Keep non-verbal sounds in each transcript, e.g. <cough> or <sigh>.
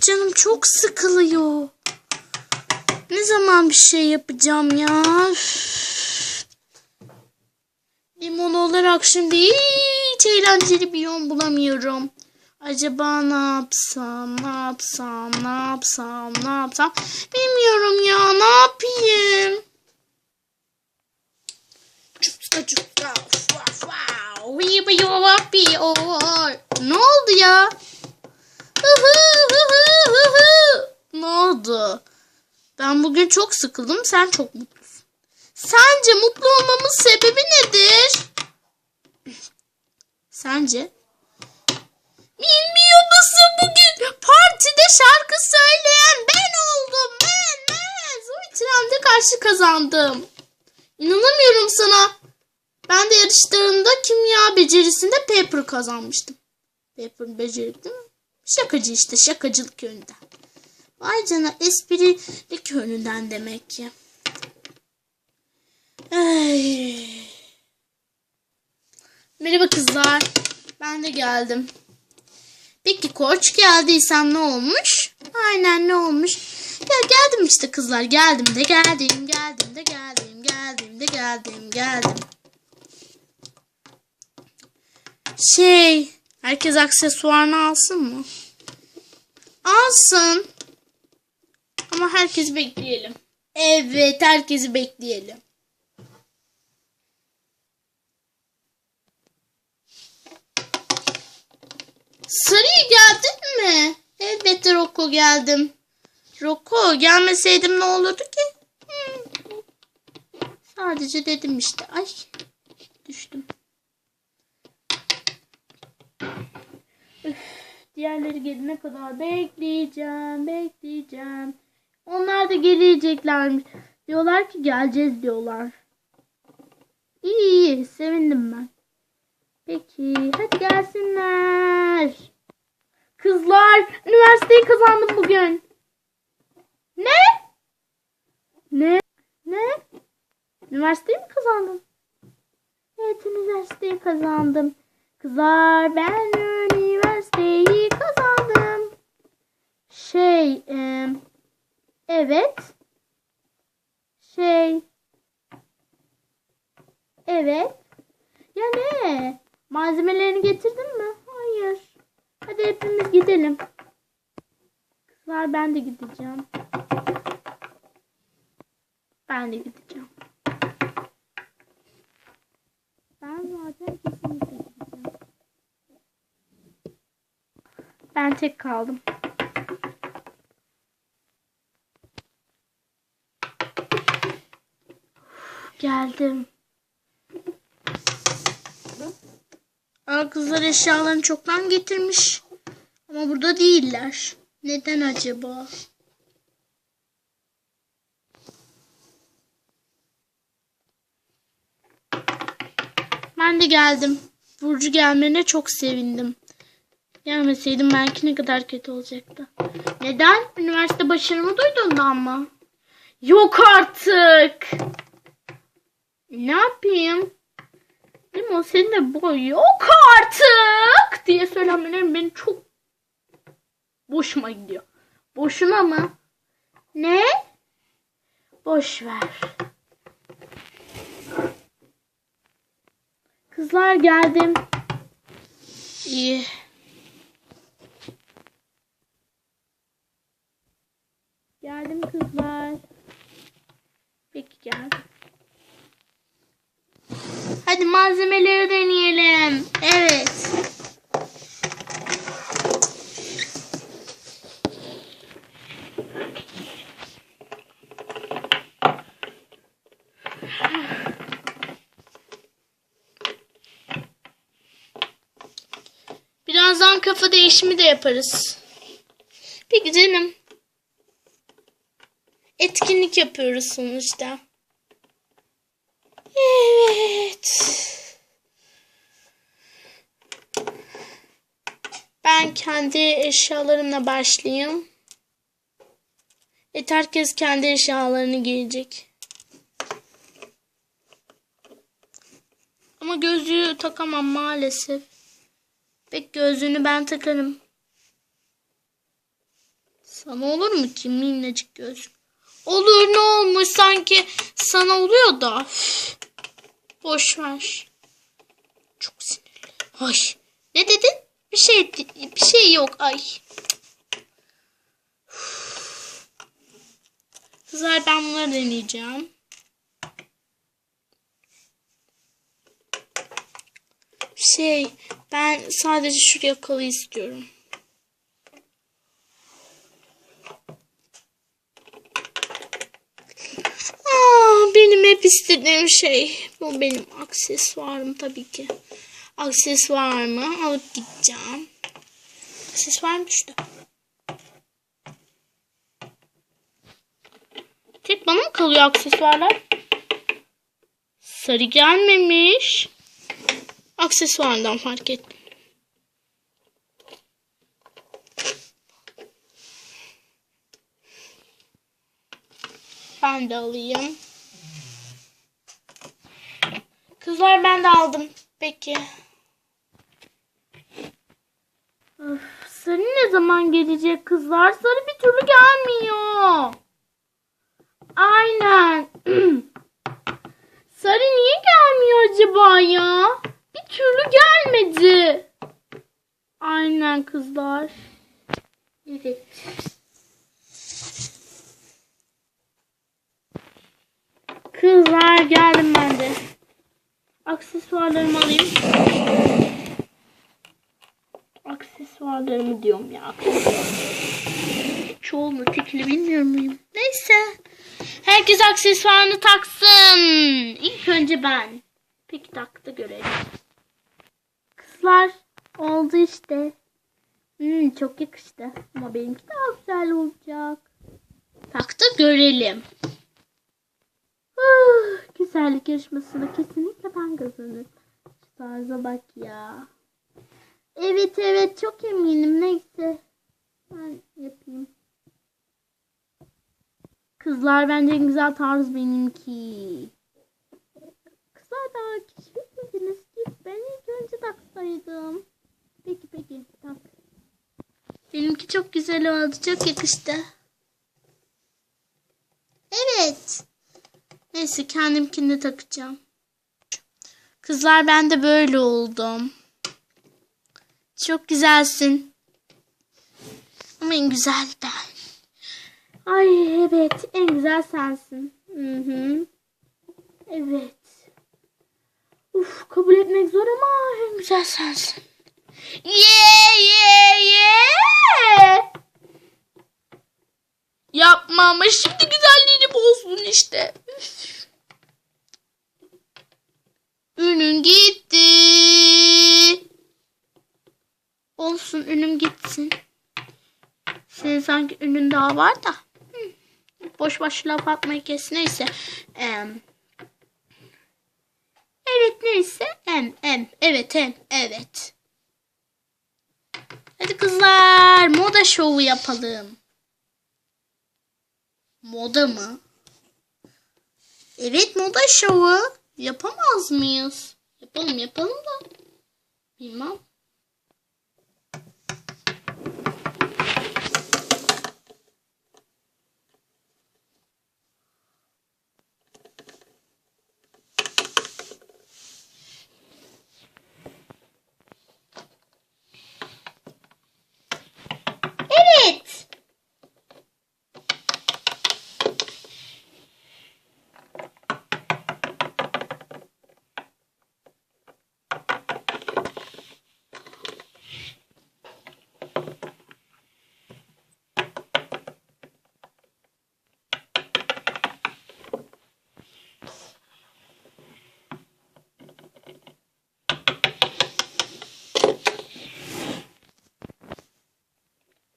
Canım çok sıkılıyor. Ne zaman bir şey yapacağım ya? Limon olarak şimdi hiç eğlenceli bir yol bulamıyorum. Acaba ne yapsam, ne yapsam, ne yapsam, ne yapsam? Bilmiyorum ya, ne yapayım? Çupska çupska. Ne oldu ya? Hı hı hı hı hı hı. Ne oldu? Ben bugün çok sıkıldım, sen çok mutlusun. Sence mutlu olmamın sebebi nedir? Sence? Bilmiyor musun bugün partide şarkı söyleyen ben oldum. Ben, ben. Zoe Trend'e karşı kazandım. İnanamıyorum sana. Ben de yarışlarında kimya becerisinde Pepper kazanmıştım. Pepper becerikli mi? Şakacı işte şakacılık yönünden. Vay cana esprilik yönünden demek ki. Ay. Merhaba kızlar. Ben de geldim. Peki koç geldiysem ne olmuş? Aynen ne olmuş? Ya geldim işte kızlar. Geldim de geldim. Geldim de geldim. Geldim de geldim. Geldim. Şey, herkes aksesuarını alsın mı? Alsın. Ama herkes bekleyelim. Evet, herkesi bekleyelim. Sarıya geldin mi? Elbette Roko geldim. Roko gelmeseydim ne olurdu ki? Hmm. Sadece dedim işte. Ay düştüm. Diğerleri gelene kadar bekleyeceğim, bekleyeceğim. Onlar da geleceklermiş. Diyorlar ki geleceğiz diyorlar. İyi iyi sevindim ben. Peki hadi gelsinler. Kızlar üniversiteyi kazandım bugün. Ne? Ne? Ne? Üniversiteyi mi kazandım? Evet üniversiteyi kazandım. Kızlar ben üniversiteyi kazandım. Şey e, evet. Şey evet. Ya ne? Malzemelerini getirdin mi? Hayır. Hadi hepimiz gidelim. Kızlar ben de gideceğim. Ben de gideceğim. Ben zaten kesinlikle gideceğim. Ben tek kaldım. Geldim. Aa, kızlar eşyalarını çoktan getirmiş. Ama burada değiller. Neden acaba? Ben de geldim. Burcu gelmene çok sevindim. Gelmeseydim belki ne kadar kötü olacaktı. Neden? Üniversite başarımı duyduğundan mı? Yok artık. Ne yapayım? O senin de boy yok artık diye söylemelerim beni çok boşuma gidiyor. Boşuna mı? Ne? Boş ver. Kızlar geldim. İyi. Geldim kızlar. Peki geldim. Hadi malzemeleri deneyelim. Evet. Birazdan kafa değişimi de yaparız. Peki canım. Etkinlik yapıyoruz sonuçta. Evet. Ben kendi eşyalarımla başlayayım. Evet herkes kendi eşyalarını giyecek. Ama gözlüğü takamam maalesef. Pek gözlüğünü ben takarım. Sana olur mu ki minnacık göz? Olur ne olmuş sanki sana oluyor da. Üf. Boş ver. Çok sinirli. Ay. Ne dedin? Bir şey bir şey yok. Ay. Kızlar ben bunları deneyeceğim. Şey ben sadece şuraya kalı istiyorum. Aa, benim hep istediğim şey. Bu benim aksesuarım tabii ki. Aksesuarımı alıp gideceğim. Aksesuarım düştü. Tek bana mı kalıyor aksesuarlar? Sarı gelmemiş. Aksesuardan fark ettim. Ben de alayım. Kızlar ben de aldım. Peki. Sarı ne zaman gelecek kızlar? Sarı bir türlü gelmiyor. Aynen. <clears throat> sarı niye gelmiyor acaba ya? Bir türlü gelmedi. Aynen kızlar. Evet. Kızlar geldim ben de. Aksesuarlarımı alayım. Aksesuarlarımı diyorum ya. Çoğulunu tekili bilmiyor muyum? Neyse. Herkes aksesuarını taksın. İlk önce ben. Peki taktı görelim. Kızlar oldu işte. Hmm, çok yakıştı. Ama benimki daha güzel olacak. Taktı görelim. Güzellik yarışmasını kesinlikle ben kazanırım. Şu tarza bak ya. Evet evet çok eminim neyse. Ben yapayım. Kızlar bence en güzel tarz benimki. Kızlar daha keşfetmediniz ki ben ilk önce taksaydım. Peki peki tak. Benimki çok güzel oldu çok yakıştı. Evet. Neyse kendimkini takacağım. Kızlar ben de böyle oldum. Çok güzelsin. Ama en güzel ben. Ay evet en güzel sensin. Hı hı. Evet. Uf kabul etmek zor ama en güzel sensin. Yeah yeah yeah. Yapma ama şimdi güzelliğini bozdun işte. Sanki ünün daha var da. Hı. Boş boş laf kes neyse. Evet neyse. Em em. Evet em. Evet. Hadi kızlar moda şovu yapalım. Moda mı? Evet moda şovu. Yapamaz mıyız? Yapalım yapalım da. Bilmem. Evet.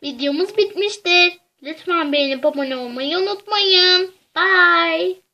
Videomuz bitmiştir. Lütfen beğenip abone olmayı unutmayın. Bye.